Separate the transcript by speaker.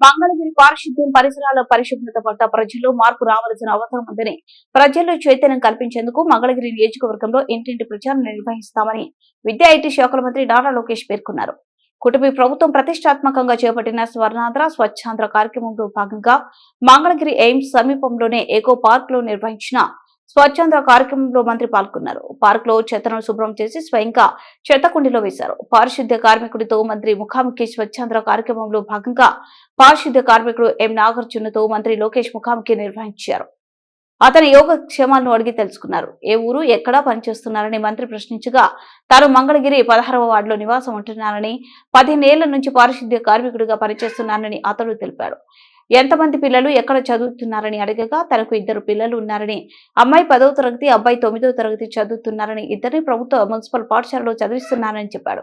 Speaker 1: పారిశుద్ధ్యం పరిసరాల పరిశుభ్రత పట్ల ప్రజల్లో మార్పు రావాల్సిన అవసరం ఉందని ప్రజల్లో చైతన్యం కల్పించేందుకు మంగళగిరి నియోజకవర్గంలో ఇంటింటి ప్రచారం నిర్వహిస్తామని విద్యా ఐటీ శాఖల మంత్రి నారా లోకేష్ పేర్కొన్నారు. కుటుంబీ ప్రభుత్వం ప్రతిష్టాత్మకంగా చేపట్టిన స్వర్ణాంధ్ర స్వచ్ఛాంధ్ర కార్యక్రమంలో భాగంగా మంగళగిరి ఎయిమ్స్ సమీపంలోనే ఎకో పార్క్లో నిర్వహించిన స్వచ్ఛంద కార్యక్రమంలో మంత్రి పాల్గొన్నారు. పార్క్లో చెత్తను శుభ్రం చేసి స్వయంగా చెత్తకుండిలో వేశారు. పారిశుద్ధ్య కార్మికుడితో మంత్రి ముఖాముఖి స్వచ్ఛంద కార్యక్రమంలో భాగంగా పారిశుద్ధ్య కార్మికుడు ఎం నాగార్జునతో మంత్రి లోకేష్ ముఖాముఖి నిర్వహించారు. అతని యోగక్షేమాలను అడిగి తెలుసుకున్నారు. ఏ ఊరు ఎక్కడా పనిచేస్తున్నారని మంత్రి ప్రశ్నించగా తాను మంగళగిరి పదహారవ వార్డులో నివాసం ఉంటున్నానని పదిహేనేళ్ళ నుంచి పారిశుద్ధ్య కార్మికుడిగా పనిచేస్తున్నానని అతడు తెలిపాడు. ఎంతమంది పిల్లలు ఎక్కడ చదువుతున్నారని అడగగా తనకు ఇద్దరు పిల్లలు ఉన్నారని అమ్మాయి పదవ తరగతి అబ్బాయి తొమ్మిదవ తరగతి చదువుతున్నారని ఇద్దరిని ప్రభుత్వ మున్సిపల్ పాఠశాలలో చదివిస్తున్నారని చెప్పాడు.